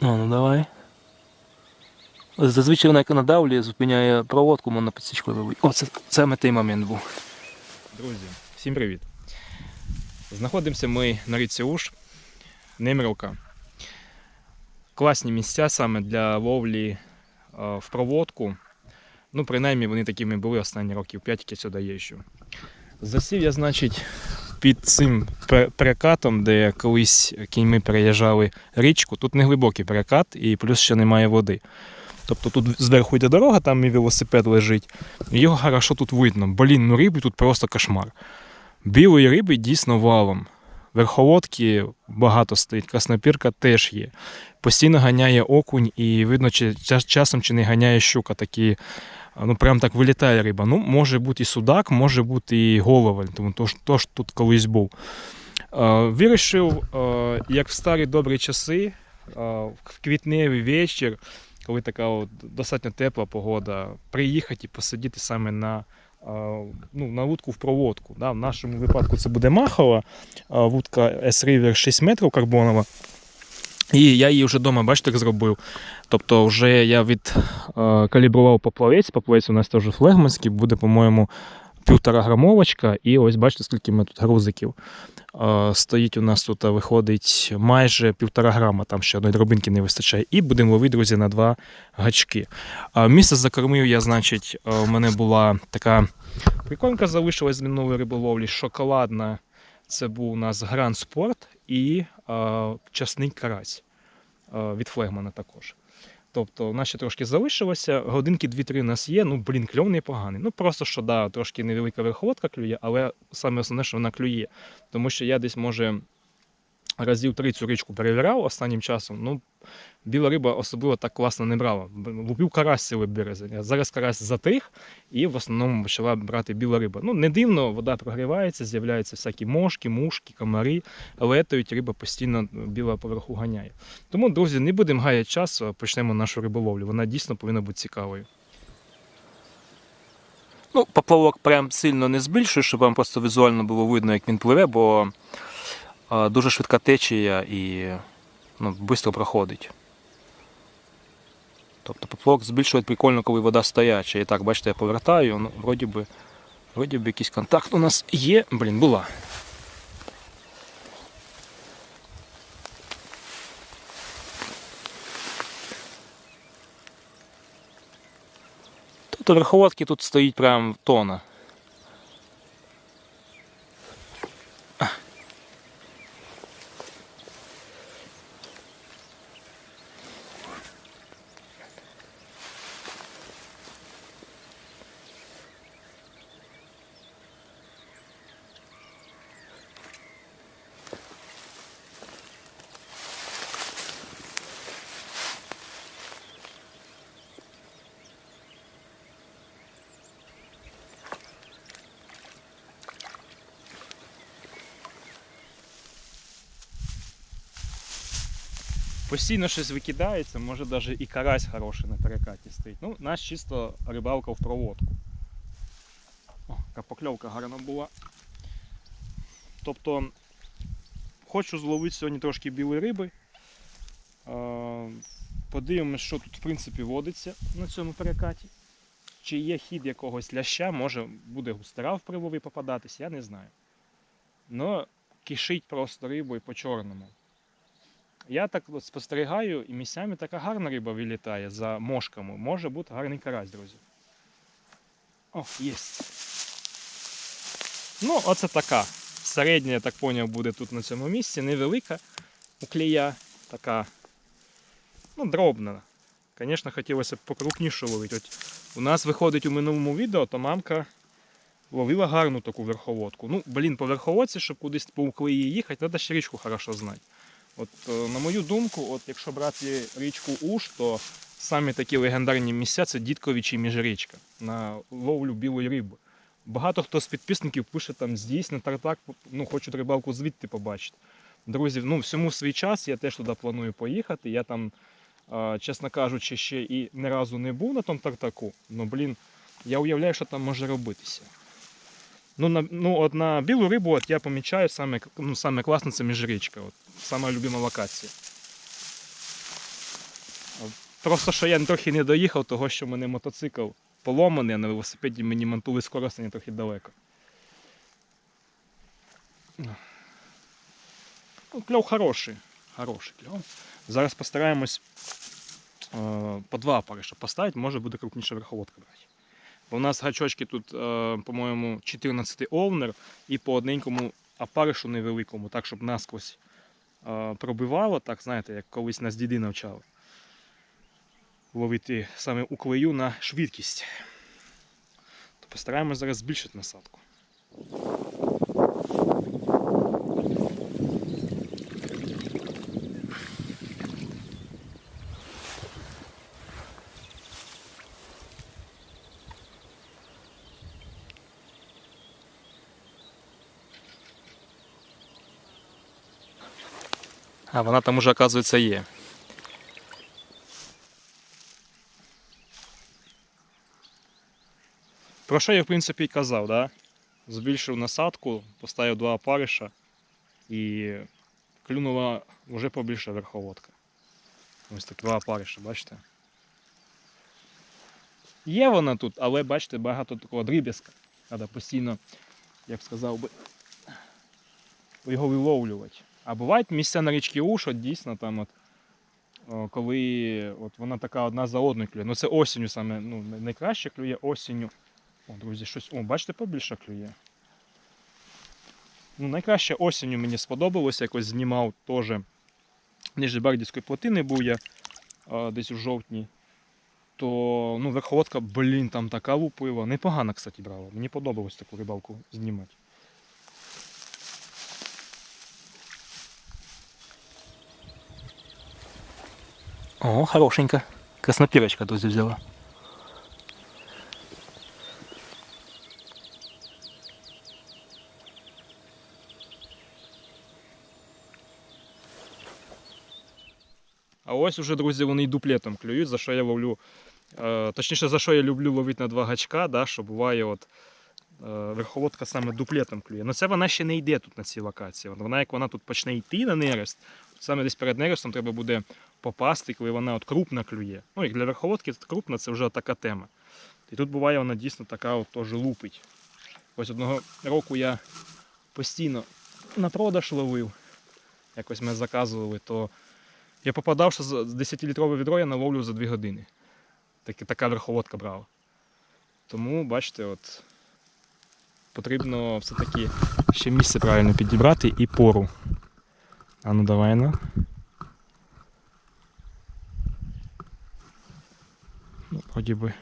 Ну, ну давай. Зазвичай вона як надавлює, зупиняє проводку, можна підсічкою вибити. О, це, саме той момент був. Друзі, всім привіт! Знаходимося ми на річці Уж, Немировка. Класні місця саме для ловлі е, в проводку. Ну, принаймні, вони такими були останні років 5, як я сюди їжджу. Засів я, значить, під цим пе- перекатом, де колись кіньми переїжджали річку. Тут не глибокий перекат і плюс ще немає води. Тобто тут зверху йде дорога, там мій велосипед лежить. І Його хорошо тут видно. Блін, ну риби тут просто кошмар. Білої риби дійсно валом. Верховодки багато стоїть, краснопірка теж є. Постійно ганяє окунь, і видно, чи часом чи не ганяє щука. Такі, ну прям так вилітає риба. Ну, може бути і судак, може бути і головель, тому то, то ж тут колись був. Вирішив, як в старі добрі часи, в квітневий вечір, коли така от достатньо тепла погода, приїхати і посидіти саме на, ну, на вудку в проводку. Да? В нашому випадку це буде махова, вудка S-River 6 метрів карбонова. І я її вже вдома, бачите, як зробив. Тобто, вже я відкалібрував поплавець. Поплавець у нас теж флегманський, буде, по-моєму, півтора грамовочка. І ось бачите, скільки ми тут грузиків. Е, Стоїть у нас тут, а, виходить майже півтора грама, там ще одної дробинки не вистачає. І будемо ловити, друзі, на два гачки. Місце закормив я, значить, е, у мене була така приколька залишилась з минулої риболовлі, шоколадна. Це був у нас Гранд Спорт і е, часний карась е, від флегмана також. Тобто, у нас ще трошки залишилося, годинки 2-3 у нас є. Ну, блін, кльов непоганий. Ну просто що да, трошки невелика верховодка клює, але саме основне, що вона клює. Тому що я десь, може, разів три цю річку перевіряв останнім часом. Ну, біла риба особливо так класно не брала. Лупив карась цілий березень. А зараз карась затих і в основному почала брати біла риба. Ну, не дивно, вода прогрівається, з'являються всякі мошки, мушки, комари, летають, риба постійно біла поверху ганяє. Тому, друзі, не будемо гаяти часу, а почнемо нашу риболовлю. Вона дійсно повинна бути цікавою. Ну, поплавок прям сильно не збільшую, щоб вам просто візуально було видно, як він пливе, бо дуже швидка течія і ну, швидко проходить. Тобто поплавок збільшувати прикольно, коли вода стояча. І так, бачите, я повертаю, ну, вроді би, вроді би якийсь контакт у нас є. Блін, була. Тут верховодки тут стоїть прям тона. Постійно щось викидається, може навіть і карась хороший на перекаті стоїть. Ну, нас чисто рибалка в проводку. О, покльовка гарна була. Тобто, хочу зловити сьогодні трошки білої риби. Подивимось, що тут в принципі водиться на цьому перекаті. Чи є хід якогось ляща, може буде густера в прилові попадатись, я не знаю. Но кишить просто рибою по чорному. Я так от спостерігаю, і місцями така гарна риба вилітає за мошками. Може бути гарний карась, друзі. О, є. Ну, оце така. Середня, я так поняв, буде тут на цьому місці. Невелика у клея. Така. Ну, дробна. Звісно, хотілося б покрупніше ловити. От у нас виходить у минулому відео, то мамка ловила гарну таку верховодку. Ну, блін, по верховодці, щоб кудись по уклеї їхати, треба ще річку хорошо знати. От, е, на мою думку, от якщо брати річку Уж, то самі такі легендарні місця це Дідкович і Міжрічка на ловлю білої риби. Багато хто з підписників пише там здійсно тартак, ну хочуть рибалку звідти побачити. Друзі, ну всьому свій час, я теж туди планую поїхати. Я там, чесно кажучи, ще і ні разу не був на тому тартаку. Ну блін, я уявляю, що там може робитися. Ну, на, ну, от на білу рибу от я помічаю саме, ну, саме класно це міжрічка. От, сама любима локація. Просто що я трохи не доїхав, того що в мене мотоцикл поломаний, а на велосипеді мені мантули скорості трохи далеко. Ну, кльов хороший. Хороший кльов. Зараз постараємось е, по два опариша поставити, може буде крупніша верховодка брати. Бо у нас гачочки тут, е, по-моєму, 14 овнер і по одненькому апаришу невеликому, так, щоб насквозь е, пробивало, так, знаєте, як колись нас діди навчали. Ловити саме у клею на швидкість. То постараємось зараз збільшити насадку. А вона там уже, оказується, є. Про що я в принципі і казав, да? збільшив насадку, поставив два опариша і клюнула вже побільша верховодка. Ось так два опариша, бачите? Є вона тут, але бачите, багато такого дріб'язка. Треба постійно, я б сказав би, його виловлювати. А бувають місця на річці Уш, от дійсно там от, коли от вона така одна за одною клює. Ну це осінню саме ну, найкраще клює осінню. О, друзі, щось. О, бачите, побільше клює. Ну, найкраще осінню мені сподобалося, якось знімав теж. Ніж Бердівської плотини був я десь у жовтні. То ну, верховодка, блін, там така лупила. Непогано, кстати, брала. Мені подобалось таку рибалку знімати. О, хорошенька. Краснопірочка, друзі, взяла. А ось уже, друзі, вони і дуплетом клюють, за що я ловлю. Е, точніше, за що я люблю ловити на два гачка, да, що буває от, е, верховодка саме дуплетом клює. Ну це вона ще не йде тут на цій локації. Вона, як вона тут почне йти на нерест, саме десь перед нерестом треба буде попасти, коли вона от крупна клює. Ну, як для верховодки крупна це вже така тема. І тут буває вона дійсно така от теж лупить. Ось одного року я постійно на продаж ловив. Якось ми заказували, то я попадав, що з 10-літрове відро я наловлю за 2 години. Так, така верховодка брала. Тому, бачите, от потрібно все-таки ще місце правильно підібрати і пору. А ну давай ну. Ну, вроді би.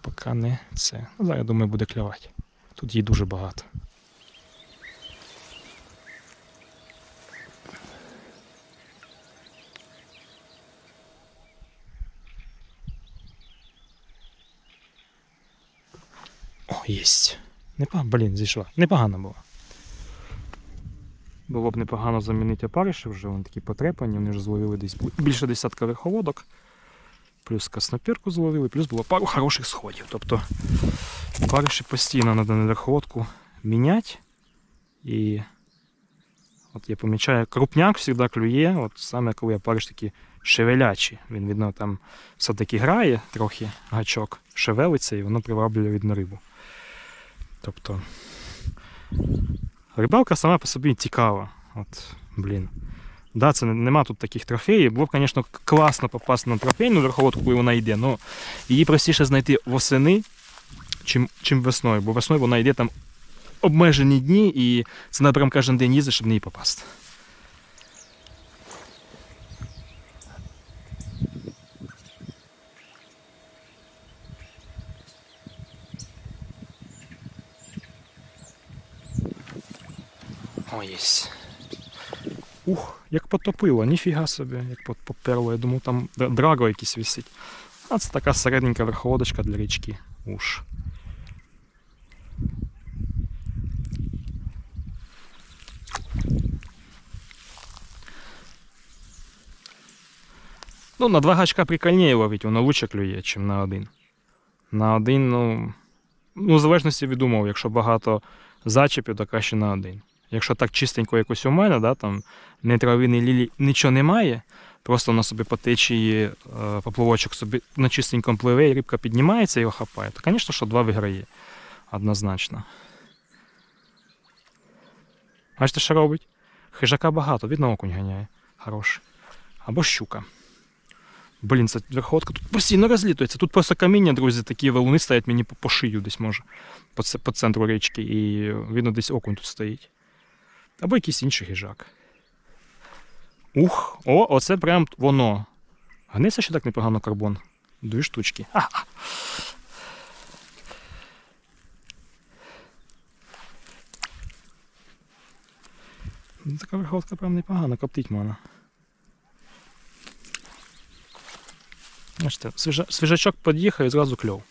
Поки не це. Ну, зараз, думаю, буде клювати. Тут її дуже багато. О, єсть. Непогано, блін, зійшла. Непогано було. Було б непогано замінити опариші вже, вони такі потрепані, вони вже зловили десь більше десятка верховодок. Плюс краснопірку зловили, плюс було пару хороших сходів. Тобто опариші постійно треба на верховодку міняти. І от я помічаю, крупняк завжди клює, от саме коли я опариш такі шевелячі. Він, видно, там все-таки грає трохи гачок, шевелиться і воно приваблює видно рибу. Тобто рибалка сама по собі цікава. От, блін. Да, це не- нема тут таких трофеїв. Було б, звісно, класно попасти на трофейну верховодку, коли вона йде, але її простіше знайти восени, чим, чим весною, бо весною вона йде там обмежені дні, і це треба прям кожен день їздити, щоб в неї попасти. О, єсть. Ух, як потопило, ніфіга собі, як поперло. Я думав, там дра- драго якийсь висить. А це така середненька верховодочка для річки. Уж. Ну, на два гачка прикольніше ловить, воно лучше клює, ніж на один. На один, ну. Ну, в залежності від умов, якщо багато зачепів, то краще на один. Якщо так чистенько якось у мене, да, там не трави, ні лілі, нічого немає, Просто вона собі по течії, е, поплавочок собі на чистенькому пливе, і рибка піднімається і його хапає. То, звісно, що два виграє. Однозначно. Бачите, що робить? Хижака багато, видно, окунь ганяє. Хороший. Або щука. Блін, це верховодка тут постійно розлітується. Тут просто каміння, друзі, такі валуни стоять мені по, шию десь може. По, по центру річки. І видно, десь окунь тут стоїть. Або якийсь інший хижак. Ух, о, оце прям воно. Гнеться ще так непогано карбон. Дві штучки. А, а. Ну, Така верховка прям непогано, коптить можна. Бачите, свіжачок під'їхав і зразу кльов.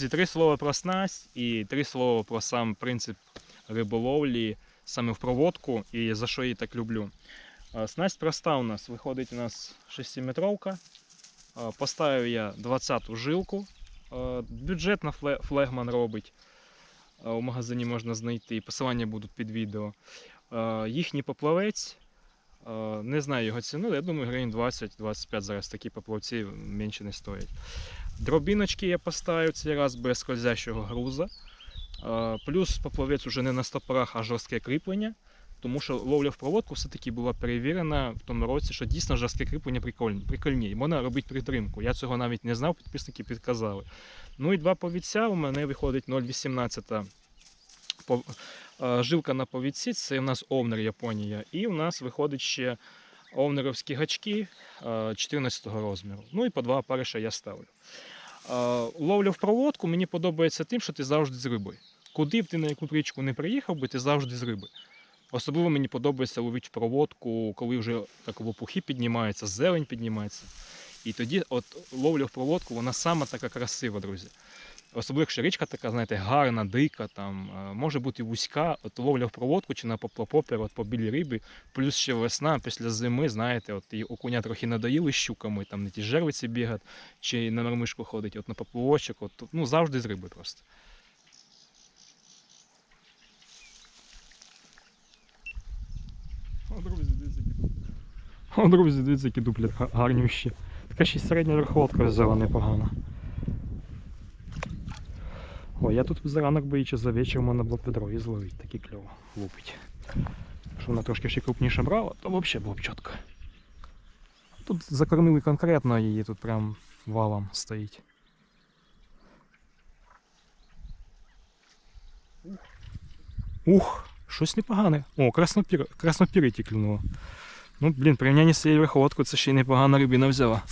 Друзі, три слова про снасть і три слова про сам принцип риболовлі саме в проводку і за що її так люблю. Снасть проста у нас. Виходить у нас 6-метровка. А, Поставив я 20-ту жилку. А, Бюджетно флегман робить. У магазині можна знайти. Посилання будуть під відео. Їхній поплавець. Не знаю його ціну, я думаю, гривень 20-25 зараз такі поплавці менше не стоять. Дробіночки я поставив цей раз без скользящого груза. Плюс поплавець уже не на стопорах, а жорстке кріплення. Тому що ловля в проводку все-таки була перевірена в тому році, що дійсно жорстке кріплення прикольні. Можна робити притримку. Я цього навіть не знав, підписники підказали. Ну і два повідця у мене виходить 0,18 е, жилка на повідці, це у нас овнер Японія. І у нас виходить ще овнеровські гачки е, 14 розміру. Ну і по два опариша я ставлю. Е, Ловля в проводку мені подобається тим, що ти завжди з риби. Куди б ти на яку річку не приїхав би, ти завжди з риби. Особливо мені подобається ловити в проводку, коли вже так лопухи піднімаються, зелень піднімається. І тоді от ловля в проводку, вона сама така красива, друзі. Особливо, якщо річка така, знаєте, гарна, дика, там, е, може бути вузька, от ловля в проводку чи на поплапопер, от по білій рибі, плюс ще весна, після зими, знаєте, от і окуня трохи надоїли щуками, там не ті жервиці бігать, чи на мармишку ходить, от на поплавочок, от, ну завжди з риби просто. О, друзі, дивіться, які дуплі. О, друзі, дивіться, які дуплі га- гарнющі. Така ще середня верховодка взяла непогано. О, я тут за ранок боїче за вечір можна було б відро і зловити, такі кльово лупить. Якщо вона трошки ще крупніше брала, то взагалі було б чітко. Тут закормили конкретно її, тут прям валом стоїть. Ух, щось непогане. О, краснопір, краснопіриті клюнуло. Ну, блін, порівнянні з цією верховодкою це ще й непогана рибина взяла.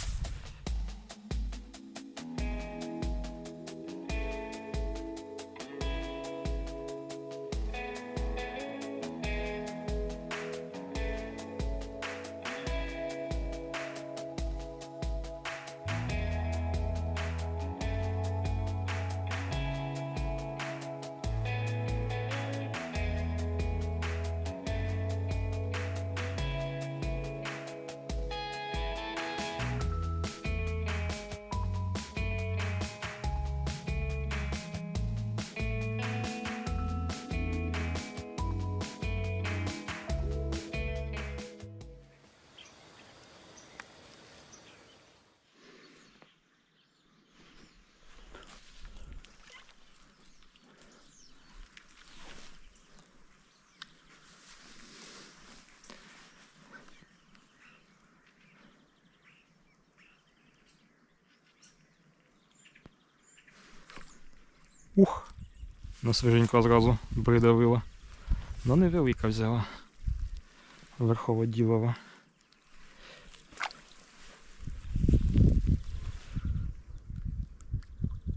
Ух! Ну свіженько зразу придавила. Ну невелика взяла. Верховоділова.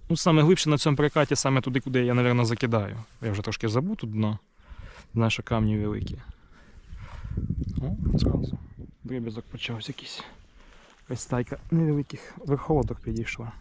Ну, саме глибше на цьому прикаті, саме туди, куди я, мабуть, закидаю. Я вже трошки забув тут дно. Знаю, що камні великі. О, зразу. Дріб'язок почався якийсь. Якась стайка невеликих верховодок підійшла.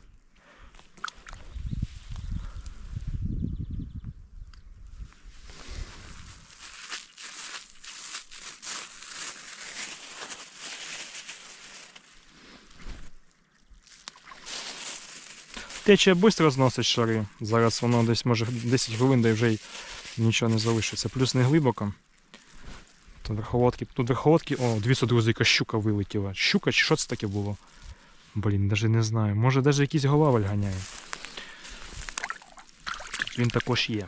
Течія швидко зносить шари. Зараз воно десь може 10 хвилин, де вже й нічого не залишиться. Плюс не глибоко. Тут верховодки. Тут верховодки. О, дивіться, друзі, яка щука вилетіла. Щука чи що це таке було? Блін, навіть не знаю. Може навіть якийсь голаваль ганяє. Він також є.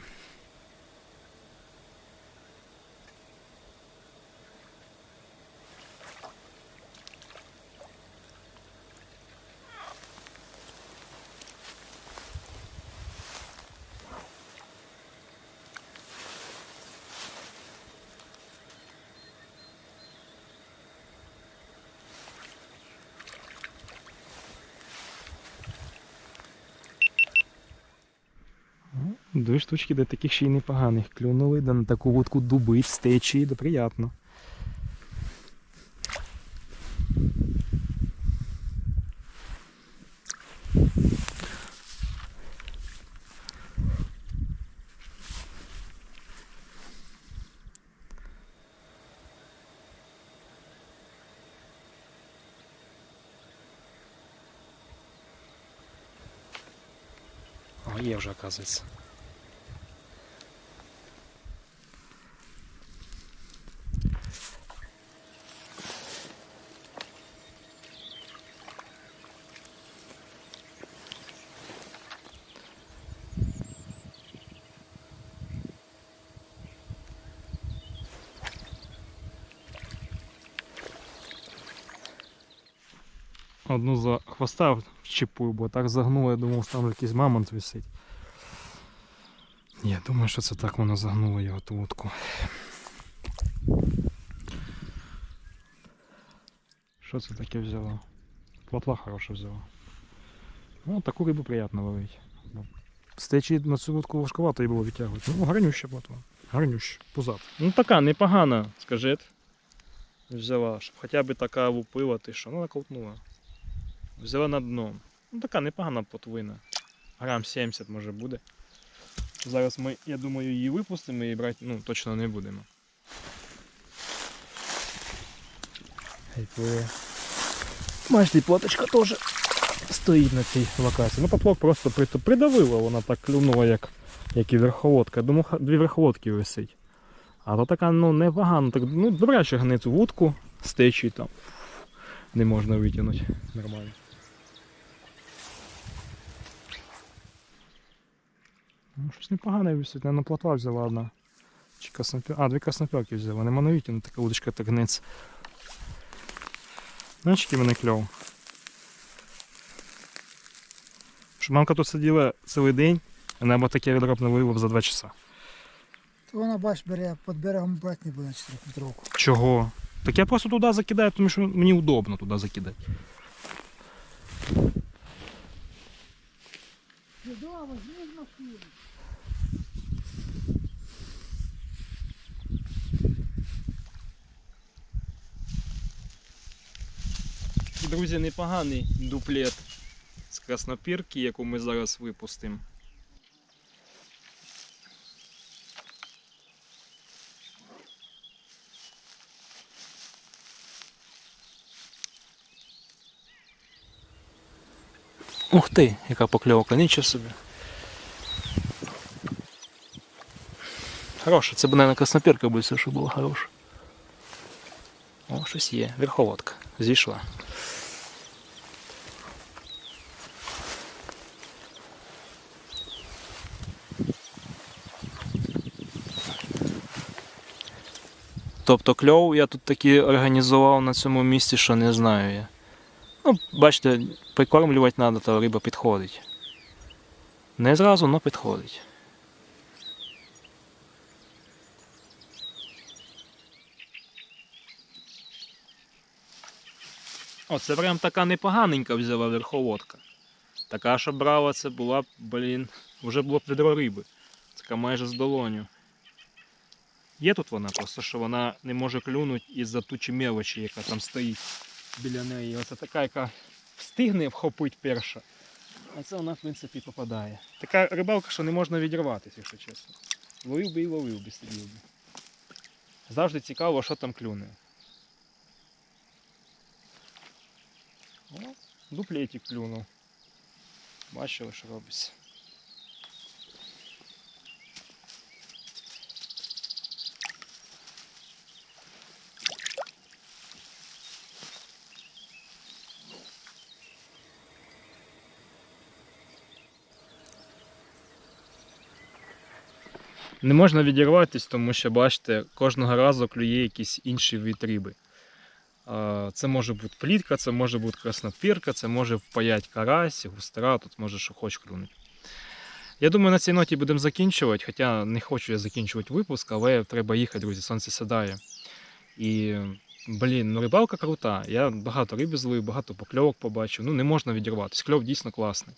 Дві штучки, де таких ще й непоганих клюнули, да на таку вудку дубить з течії, да приятно. Є вже, оказується. Одну за хвоста вчепив, бо так загнуло, я думав, що там якийсь мамонт висить. Ні, думаю, що це так воно загнуло його ту утку. Що це таке взяло? Плотва хороша взяла. Ну, таку рибу приємно ловити. Бо З течії на цю утку важкувато її було відтягувати. Ну, гарнюща плотва. Гарнюща, пузат. Ну така непогана, скажи. Взяла, щоб хоча б така лупила, ти що, ну наколтнула. Взяла на дно. Ну така непогана плотвина. Грам 70 може буде. Зараз ми, я думаю, її випустимо і брати ну, точно не будемо. Бачите, плоточка теж стоїть на цій локації. Ну, поплавок просто при- придавила, вона так клюнула, як, як і верховодка. Я думав, дві верховодки висить. А то така, ну, непогано. Так, ну, добряче гнить вудку з течії там. Не можна витягнути. Нормально. Ну, щось непогане висить, на плотва взяла одна. Чи краснопер... А, дві красноперки взяла. Нема на витягнути, така удочка так гнеться. Знаєш, який мене кльов? Що мамка тут сиділа цілий день, вона б таке відроб не за 2 часа. То вона, бач, бере під берегом брати не буде на 4 метровку. Чого? Так я просто туди закидаю, тому що мені удобно туди закидати. Да, возьми з Друзі, непоганий дуплет з краснопірки, яку ми зараз випустимо. Ух ти, яка покльовка, нічого собі. Хороша, це б, наверное, краснопірка все, що було хороше. О, щось є. Верховодка. Зійшла. Тобто кльов я тут таки організував на цьому місці, що не знаю я. Ну, бачите, прикормлювати треба, то риба підходить. Не зразу, але підходить. О, це прям така непоганенька взяла верховодка. Така, що брала, це була б, блін, вже було б відро риби. Така майже з долоню. Є тут вона, просто що вона не може клюнути із-за тучі мелочі, яка там стоїть біля неї. Оце така, яка встигне вхопити перша. А це вона, в принципі, попадає. Така рибалка, що не можна відірватися, якщо чесно. Ловив би і ловив би, сидів би. Завжди цікаво, що там клюне. О, дуплетик клюнув. Бачили, що робиться. Не можна відірватися, тому що, бачите, кожного разу клює якийсь інший вид риби. Це може бути плітка, це може бути краснопірка, це може впаять карась, густера, тут може що хоч клюнуть. Я думаю, на цій ноті будемо закінчувати, хоча не хочу я закінчувати випуск, але треба їхати, друзі, сонце сідає. І, блін, ну рибалка крута. Я багато риби зловив, багато покльовок побачив. Ну, не можна відірватися. Кльов дійсно класний.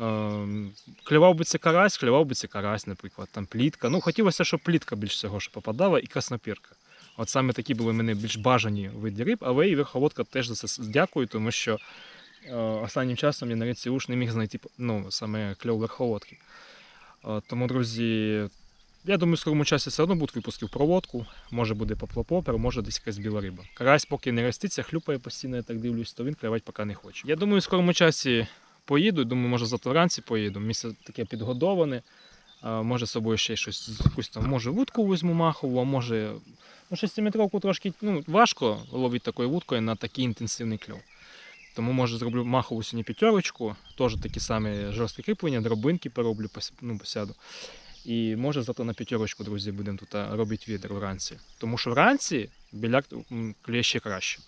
Ем, Клював би це карась, клював би це карась, наприклад, там плітка. Ну, хотілося, щоб плітка більш всього що попадала, і краснопірка. От саме такі були мене більш бажані види риб, але і верховодка теж за це дякую, тому що е, останнім часом я на річці уж не міг знайти ну, саме кльов верховодки. Е, тому, друзі, я думаю, в скорому часі все одно будуть випуски в проводку. Може буде поплопопер, може десь якась біла риба. Карась поки не роститься, хлюпає постійно, я так дивлюсь, то він клювати поки не хоче. Я думаю, в скорому часі поїду. Думаю, може завтра вранці поїду. Місце таке підгодоване. Може з собою ще щось, якусь там, може вудку візьму махову, а може. Ну, 6-метровку трошки ну, важко ловити такою вудкою на такий інтенсивний кльов. Тому може зроблю махову сьогодні п'ятерочку, теж такі самі жорсткі кріплення, дробинки пороблю, ну, посяду. І може зато на п'ятерочку, друзі, будемо тут робити відер вранці. Тому що вранці біляк м, клює ще краще.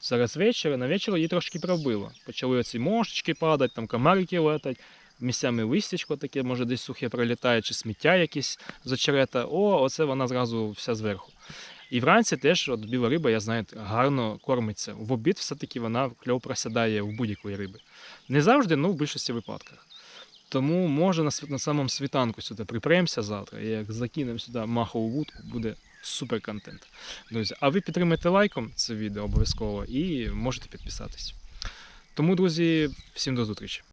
Зараз вечора, на вечір її трошки пробило. Почали оці мошечки падати, там комарики летать, місцями листячко таке, може десь сухе прилітає, чи сміття якесь з очерета. О, оце вона зразу вся зверху. І вранці теж от біла риба, я знаю, гарно кормиться. В обід все-таки вона кльов просядає в будь-якої риби. Не завжди, ну в більшості випадках. Тому може на, на самому світанку сюди припремся завтра, і як закинемо сюди махову вудку, буде супер контент. Друзі, а ви підтримайте лайком це відео обов'язково і можете підписатись. Тому, друзі, всім до зустрічі.